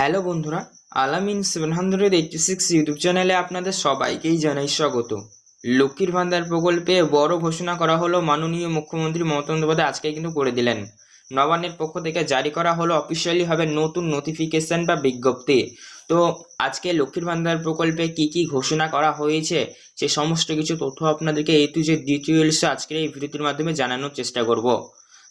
Hello বন্ধুরা, Alamin seven hundred eighty six YouTube চ্যানেলে আপনাদের সবাইকেই জানাই স্বাগত। লক্ষ্মীর ভান্ডার প্রকল্পে বড় ঘোষণা করা হলো মাননীয় মুখ্যমন্ত্রী মমতা বন্দ্যোপাধ্যায় আজকে কিন্তু করে দিলেন। নবান্নের পক্ষ থেকে জারি করা হলো অফিসিয়ালি হবে নতুন নোটিফিকেশন বা বিজ্ঞপ্তি। তো আজকে লক্ষ্মীর ভান্ডার প্রকল্পে কি কি ঘোষণা করা হয়েছে, সে সমস্ত কিছু তথ্য আপনাদেরকে এই টু যে ডিটেলস আজকের এই ভিডিওটির মাধ্যমে জানানোর চেষ্টা করব।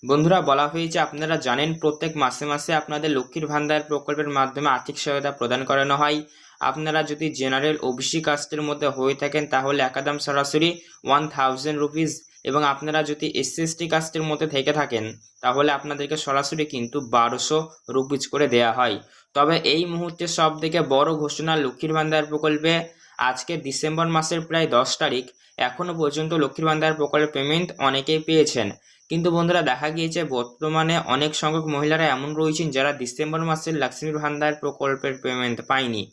বন্ধুরা, বলা হয়েছে আপনারা জানেন প্রত্যেক মাসে মাসে আপনাদের লক্ষ্মীর ভান্ডার প্রকল্পের মাধ্যমে আর্থিক সহায়তা প্রদান করানো হয়। আপনারা যদি জেনারেল ওবিসি কাস্টের মধ্যে হয়ে থাকেন, তাহলে একাদম সরাসরি ওয়ান থাউজেন্ড রুপিস এবং আপনারা যদি এসসি কাস্টের মধ্যে থেকে থাকেন, তাহলে আপনাদেরকে সরাসরি কিন্তু বারোশো রুপিস করে দেয়া হয়। তবে এই মুহূর্তে সব থেকে বড় ঘোষণা লক্ষ্মীর ভান্ডার প্রকল্পে, আজকে ডিসেম্বর মাসের প্রায় দশ তারিখ এখনও পর্যন্ত লক্ষ্মীর ভান্ডার প্রকল্পের পেমেন্ট অনেকেই পেয়েছেন। কিন্তু বন্ধুরা দেখা গিয়েছে বর্তমানে অনেক সংখ্যক মহিলারা এমন রয়েছেন যারা ডিসেম্বর মাসের লক্ষ্মীর ভান্ডার প্রকল্পের পেমেন্ট পায়নি।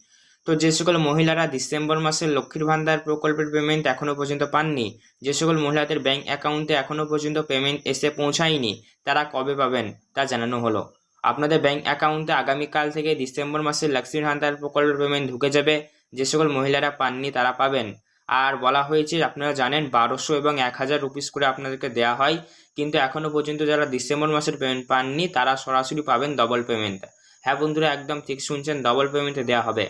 তো যে সকল মহিলারা ডিসেম্বর মাসের লক্ষ্মীর ভান্ডার প্রকল্পের পেমেন্ট এখনও পর্যন্ত পাননি, যে সকল মহিলাদের ব্যাংক অ্যাকাউন্টে এখনও পর্যন্ত পেমেন্ট এসে পৌঁছায়নি, তারা কবে পাবেন তা জানানো হলো। আপনাদের ব্যাংক অ্যাকাউন্টে আগামীকাল থেকে ডিসেম্বর মাসের লক্ষ্মীর ভান্ডার প্রকল্পের পেমেন্ট ঢুকে যাবে, যে সকল মহিলারা পাননি তারা পাবেন। আর বলা হয়েছে, আপনারা জানেন, বারোশো এবং এক হাজার রুপিস করে আপনাদেরকে দেওয়া হয়। কিন্তু এখনও পর্যন্ত যারা ডিসেম্বর মাসের পেমেন্ট পাননি, তারা সরাসরি পাবেন ডবল পেমেন্ট হ্যাঁ বন্ধুরা, একদম ঠিক শুনছেন ডবল পেমেন্টে দেওয়া হবে।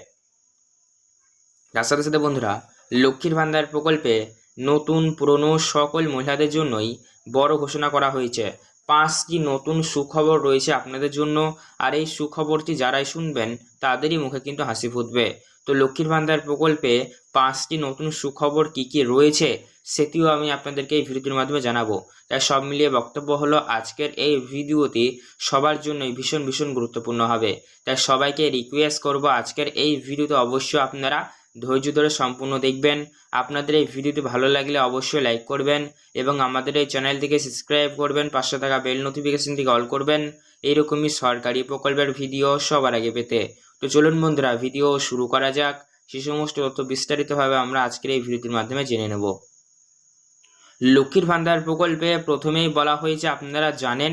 তার সাথে সাথে বন্ধুরা, লক্ষ্মীর ভান্ডার প্রকল্পে নতুন পুরনো সকল মহিলাদের জন্যই বড় ঘোষণা করা হয়েছে। পাঁচটি নতুন সুখবর রয়েছে আপনাদের জন্য, আর এই সুখবরটি যারাই শুনবেন, তাদেরই মুখে কিন্তু হাসি ফুটবে। তো লক্ষ্মীর ভান্ডার প্রকল্পে পাঁচটি নতুন সুখবর কি কি রয়েছে সেটিও আমি আপনাদেরকে এই ভিডিওটির মাধ্যমে জানাব। তাই সব মিলিয়ে বক্তব্য হলো আজকের এই ভিডিওটি সবার জন্যই ভীষণ ভীষণ গুরুত্বপূর্ণ হবে। তাই সবাইকে রিকোয়েস্ট করব আজকের এই ভিডিওতে অবশ্যই আপনারা ধৈর্য ধরে সম্পূর্ণ দেখবেন। আপনাদের এই ভিডিওটি ভালো লাগলে অবশ্যই লাইক করবেন এবং আমাদের এই চ্যানেলটিকে সাবস্ক্রাইব করবেন পাঁচশো টাকা বেল নোটিফিকেশন নোটিফিকেশনটিকে অল করবেন। এইরকমই সরকারি প্রকল্পের ভিডিও সবার আগে পেতে। তো চলুন বন্ধুরা ভিডিও শুরু করা যাক। সে সমস্ত তথ্য বিস্তারিতভাবে আমরা আজকের এই ভিডিওটির মাধ্যমে জেনে নেব। লক্ষ্মীর ভান্ডার প্রকল্পে প্রথমেই বলা হয়েছে, আপনারা জানেন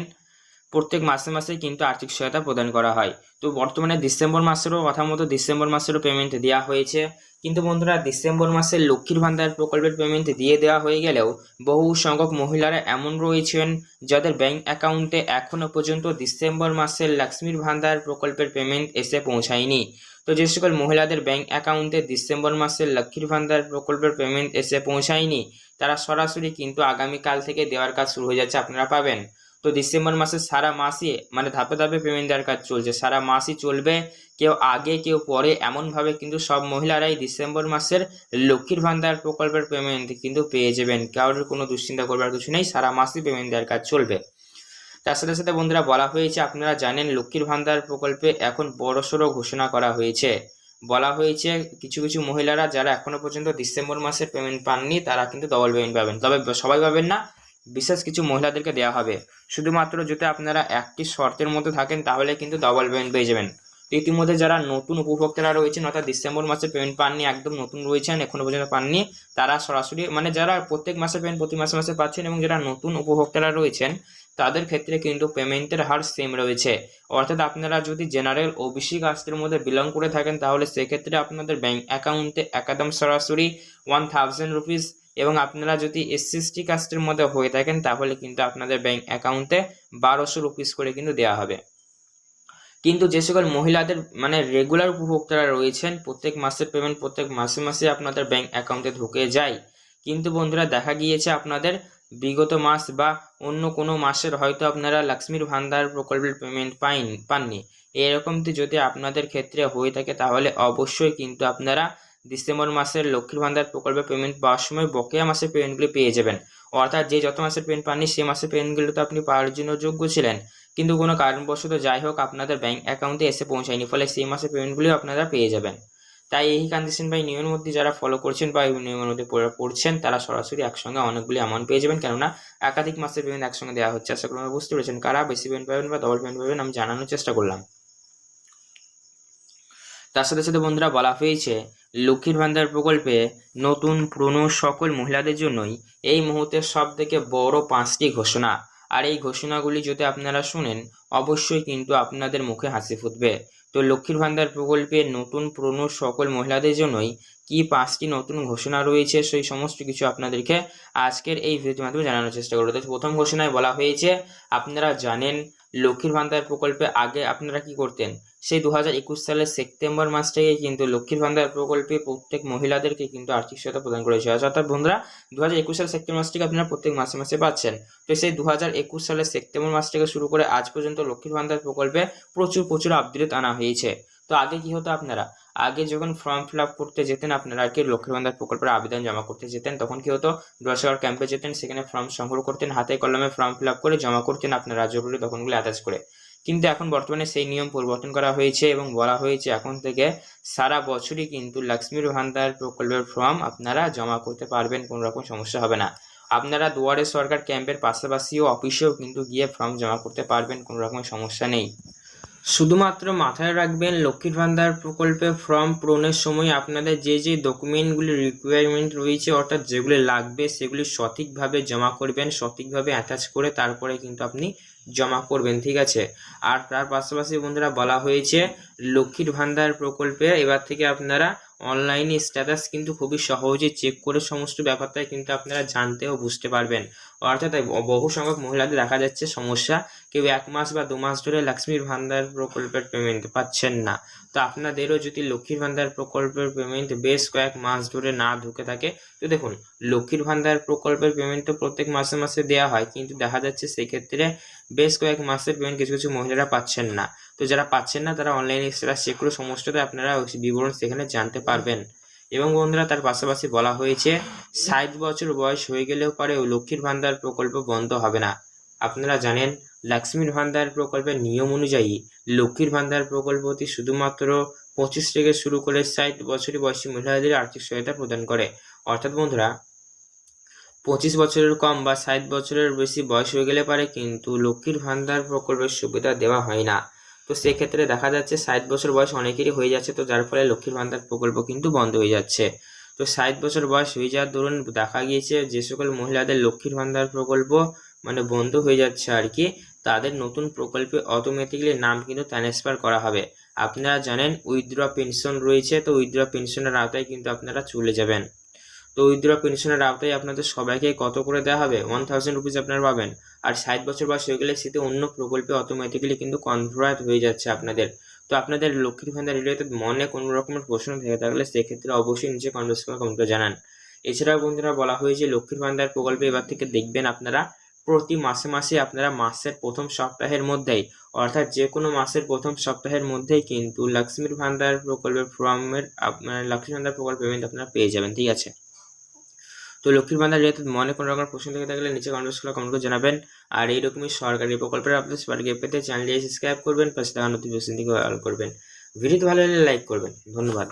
প্রত্যেক মাসে মাসে কিন্তু আর্থিক সহায়তা প্রদান করা হয়। তো বর্তমানে ডিসেম্বর মাসেরও কথা মতো ডিসেম্বর মাসেরও পেমেন্ট দেওয়া হয়েছে। কিন্তু বন্ধুরা, ডিসেম্বর মাসে লক্ষ্মীর ভান্ডার প্রকল্পের পেমেন্ট দিয়ে দেওয়া হয়ে গেলেও বহু সংখ্যক মহিলারা এমন রয়েছেন যাদের ব্যাংক অ্যাকাউন্টে এখনও পর্যন্ত ডিসেম্বর মাসের লক্ষ্মীর ভান্ডার প্রকল্পের পেমেন্ট এসে পৌঁছায়নি। তো যে সকল মহিলাদের ব্যাংক অ্যাকাউন্টে ডিসেম্বর মাসের লক্ষ্মীর ভান্ডার প্রকল্পের পেমেন্ট এসে পৌঁছায়নি, তারা সরাসরি কিন্তু আগামীকাল থেকে দেওয়ার কাজ শুরু হয়ে যাচ্ছে। আপনারা পাবেন। তো ডিসেম্বর মাসে সারা মাসই মানে ধাপে ধাপে পেমেন্ট দেওয়ার কাজ চলছে। সারা মাসই চলবে, কেউ আগে, কেউ পরে, এমনভাবে কিন্তু সব মহিলারাই ডিসেম্বর মাসের লক্ষ্মীর ভান্ডার প্রকল্পের পেমেন্ট কিন্তু পেয়ে যাবেন। কারোর কোনো দুশ্চিন্তা করবার কিছু নেই, সারা মাসই পেমেন্ট দেওয়ার কাজ চলবে। তার সাথে সাথে বন্ধুরা বলা হয়েছে, আপনারা জানেন লক্ষ্মীর ভান্ডার প্রকল্পে এখন বড়সড় ঘোষণা করা হয়েছে। বলা হয়েছে, কিছু কিছু মহিলারা যারা এখনও পর্যন্ত ডিসেম্বর মাসের পেমেন্ট পাননি, তারা কিন্তু ডবল পেমেন্ট পাবেন। তবে সবাই পাবেন না বিশেষ কিছু মহিলাদেরকে দেওয়া হবে। শুধুমাত্র যদি আপনারা একটি শর্তের মধ্যে থাকেন, তাহলে কিন্তু ডবল পেমেন্ট পেয়ে যাবেন। ইতিমধ্যে যারা নতুন উপভোক্তারা রয়েছেন, অর্থাৎ ডিসেম্বর মাসে পেমেন্ট পাননি, একদম নতুন রয়েছেন, এখনও পর্যন্ত পাননি, তারা সরাসরি মানে যারা প্রত্যেক মাসে পেমেন্ট প্রতি মাসে মাসে পাচ্ছেন এবং যারা নতুন উপভোক্তারা রয়েছেন, তাদের ক্ষেত্রে কিন্তু পেমেন্টের হার সেম রয়েছে। অর্থাৎ আপনারা যদি জেনারেল ওবিসি কাস্টের মধ্যে বিলং করে থাকেন, তাহলে সেক্ষেত্রে আপনাদের ব্যাঙ্ক অ্যাকাউন্টে একদম সরাসরি ওয়ান থাউজেন্ড রুপিস এবং আপনারা যদি এসসি কাস্টের মধ্যে হয়ে থাকেন, তাহলে কিন্তু আপনাদের ব্যাংক অ্যাকাউন্টে বারোশো রুপিস করে কিন্তু দেওয়া হবে। কিন্তু যে সকল মহিলাদের মানে রেগুলার উপভোক্তারা রয়েছেন, প্রত্যেক মাসের পেমেন্ট প্রত্যেক মাসে মাসে আপনাদের ব্যাংক অ্যাকাউন্টে ঢুকে যায়। কিন্তু বন্ধুরা, দেখা গিয়েছে আপনাদের বিগত মাস বা অন্য কোনো মাসের হয়তো আপনারা লক্ষ্মীর ভান্ডার প্রকল্পের পেমেন্ট পাইন, পাননি। এরকমটি যদি আপনাদের ক্ষেত্রে হয়ে থাকে, তাহলে অবশ্যই কিন্তু আপনারা ডিসেম্বর মাসের লক্ষ্মীর ভান্ডার প্রকল্পের পেমেন্ট পাওয়ার সময় বকেয়া মাসের পেমেন্টগুলি পেয়ে যাবেন। অর্থাৎ যে যত মাসের পেমেন্ট পাননি, সে মাসের পেমেন্টগুলো তো আপনি পাওয়ার জন্য যোগ্য ছিলেন। কিন্তু কোনো কারণবশত যাই হোক, আপনাদের ব্যাংক অ্যাকাউন্টে এসে পৌঁছায়নি, ফলে সেই মাসের পেমেন্টগুলিও আপনারা পেয়ে যাবেন। তাই এই কন্ডিশন বা নিয়মের মধ্যে যারা ফলো করছেন বা এই নিয়মের মধ্যে পড়ছেন, তারা সরাসরি একসঙ্গে অনেকগুলি অ্যামাউন্ট পেয়ে যাবেন। কেননা একাধিক মাসের পেমেন্ট একসঙ্গে দেওয়া হচ্ছে। আশা করি বুঝতে পেরেছেন। কারা বেশি পেমেন্ট পাবেন বা ডবল পেমেন্ট পাবেন, আমি জানানোর চেষ্টা করলাম। তার সাথে সাথে বন্ধুরা, বলা হয়েছে লক্ষ্মীর ভান্ডার প্রকল্পে নতুন পুরনো সকল মহিলাদের জন্যই এই মুহূর্তে সব থেকে বড় পাঁচটি ঘোষণা। আর এই ঘোষণাগুলি যদি আপনারা শুনেন, অবশ্যই কিন্তু আপনাদের মুখে হাসি ফুটবে। তো লক্ষ্মীর ভান্ডার প্রকল্পে নতুন পুরনো সকল মহিলাদের জন্যই কি পাঁচটি নতুন ঘোষণা রয়েছে, সেই সমস্ত কিছু আপনাদেরকে আজকের এই ভিডিওর মাধ্যমে জানানোর চেষ্টা করব। তো প্রথম ঘোষণায় বলা হয়েছে, আপনারা জানেন লক্ষ্মীর ভান্ডার প্রকল্পে আগে আপনারা কি করতেন? সেই দু হাজার একুশ সালের সেপ্টেম্বর মাস থেকে কিন্তু লক্ষ্মীর ভান্ডার প্রকল্পে প্রত্যেক মহিলাদেরকে কিন্তু আর্থিক সহায়তা প্রদান করেছে অর্থাৎ বন্ধুরা দু হাজার একুশ সালের সেপ্টেম্বর মাস থেকে আপনারা প্রত্যেক মাসে মাসে পাচ্ছেন। তো সেই দু হাজার একুশ সালের সেপ্টেম্বর মাস থেকে শুরু করে আজ পর্যন্ত লক্ষ্মীর ভান্ডার প্রকল্পে প্রচুর প্রচুর আপডেট আনা হয়েছে। তো আগে কি হতো আপনারা? আগে যখন ফর্ম ফিল আপ করতে যেতেন আপনারা আর কি লক্ষ্মীর ভান্ডার প্রকল্পের আবেদন জমা করতে যেতেন, তখন কি হতো? দশবার ক্যাম্পে যেতেন, সেখানে ফর্ম সংগ্রহ করতেন, হাতে কলমে ফর্ম ফিল আপ করে জমা করতেন আপনারা জরুরি তখনগুলো অ্যাটাচ করে। কিন্তু এখন বর্তমানে সেই নিয়ম পরিবর্তন করা হয়েছে এবং বলা হয়েছে এখন থেকে সারা বছরই কিন্তু লক্ষ্মীর ভান্ডার প্রকল্পের ফর্ম আপনারা জমা করতে পারবেন, কোনো রকম সমস্যা হবে না। আপনারা দুয়ারে সরকার ক্যাম্পের পাশাপাশিও অফিসেও কিন্তু গিয়ে ফর্ম জমা করতে পারবেন, কোনো রকম সমস্যা নেই। শুধুমাত্র মাথায় রাখবেন লক্ষ্মীর ভান্ডার প্রকল্পে ফর্ম পূরণের সময় আপনাদের যে যে ডকুমেন্টগুলি রিকোয়ারমেন্ট রয়েছে, অর্থাৎ যেগুলি লাগবে, সেগুলি সঠিকভাবে জমা করবেন, সঠিকভাবে অ্যাটাচ করে তারপরে কিন্তু আপনি জমা করবেন, ঠিক আছে? আর তার পাশাপাশি বন্ধুরা বলা হয়েছে, লক্ষ্মীর ভান্ডার প্রকল্পে এবার থেকে আপনারা অনলাইনে স্ট্যাটাস কিন্তু খুবই সহজে চেক করে সমস্ত ব্যাপারটাই কিন্তু আপনারা জানতে ও বুঝতে পারবেন। অর্থাৎ বহু সংখ্যক মহিলাদের দেখা যাচ্ছে সমস্যা, কেউ এক মাস বা দু মাস ধরে লক্ষ্মীর ভান্ডার প্রকল্পের পেমেন্ট পাচ্ছেন না। তো আপনাদেরও যদি লক্ষ্মীর ভান্ডার প্রকল্পের পেমেন্ট বেশ কয়েক মাস ধরে না ঢুকে থাকে, তো দেখুন, লক্ষ্মীর ভান্ডার প্রকল্পের পেমেন্ট তো প্রত্যেক মাসে মাসে দেওয়া হয়, কিন্তু দেখা যাচ্ছে সেক্ষেত্রে বেশ কয়েক মাসের পেমেন্ট কিছু কিছু মহিলারা পাচ্ছেন না। তো যারা পাচ্ছেন না, তারা অনলাইনে সেটা চেক করে আপনারা বিবরণ সেখানে জানতে পারবেন। এবং বন্ধুরা, তার পাশাপাশি বলা হয়েছে, ষাট বছর বয়স হয়ে গেলেও পরেও লক্ষ্মীর ভান্ডার প্রকল্প বন্ধ হবে না। আপনারা জানেন, লক্ষ্মীর ভান্ডার প্রকল্পের নিয়ম অনুযায়ী লক্ষ্মীর ভান্ডার প্রকল্পটি শুধুমাত্র পঁচিশ থেকে শুরু করে ষাট বছরের বয়সী মহিলাদের আর্থিক সহায়তা প্রদান করে। অর্থাৎ বন্ধুরা পঁচিশ বছরের কম বা ষাট বছরের বেশি বয়স হয়ে গেলে পারে, কিন্তু লক্ষ্মীর ভান্ডার প্রকল্পের সুবিধা দেওয়া হয় না। তো সেক্ষেত্রে দেখা যাচ্ছে ষাট বছর বয়স অনেকেরই হয়ে যাচ্ছে, তো যার ফলে লক্ষ্মীর ভান্ডার প্রকল্প কিন্তু বন্ধ হয়ে যাচ্ছে। তো ষাট বছর বয়স হয়ে যাওয়ার দরুন দেখা গিয়েছে যে সকল মহিলাদের লক্ষ্মীর ভান্ডার প্রকল্প মানে বন্ধ হয়ে যাচ্ছে আর কি। তাদের নতুন প্রকল্পে অটোমেটিকলি নাম কিন্তু ট্রান্সফার করা হবে। আপনারা জানেন উইথড্র পেনশন রয়েছে, তো উইথড্র পেনশনের আওতায় কিন্তু আপনারা চলে যাবেন। তো উইথড্র পেনশনের আওতায় আপনাদের সবাইকে কত করে দেওয়া হবে? ওয়ান থাউজেন্ড রুপিস আপনারা পাবেন। আর ষাট বছর বয়স হয়ে গেলে সেটি অন্য প্রকল্পে অটোমেটিক্যালি কিন্তু কনভার্ট হয়ে যাচ্ছে আপনাদের। তো আপনাদের লক্ষ্মীর ভান্ডার রিলেটেড মনে কোনো রকমের প্রশ্ন থেকে থাকলে সেক্ষেত্রে অবশ্যই নিচে কমেন্ট কমেন্ট জানান। এছাড়াও বন্ধুরা বলা হয়েছে লক্ষ্মীর ভান্ডার প্রকল্পে এবার থেকে দেখবেন আপনারা প্রতি মাসে মাসে আপনারা মাসের প্রথম সপ্তাহের মধ্যেই, অর্থাৎ যে কোনো মাসের প্রথম সপ্তাহের মধ্যেই কিন্তু লক্ষ্মীর ভান্ডার প্রকল্পের ফর্মের আপনার লক্ষ্মীর ভান্ডার প্রকল্প পেমেন্ট আপনারা পেয়ে যাবেন, ঠিক আছে? তো লক্ষ্মীর ভান্ডার রিলেটেড মনে কোনো রকম প্রশ্ন থেকে থাকলে নিচে কমেন্ট করে কমেন্ট করে জানাবেন। আর এই রকমই সরকারি প্রকল্পের আপডেট সবার গিয়ে পেতে চ্যানেলটি সাবস্ক্রাইব করবেন, পাশে থাকা নোটিফিকেশন থেকে অল করবেন। ভিডিওটি ভালো লাগলে লাইক করবেন। ধন্যবাদ।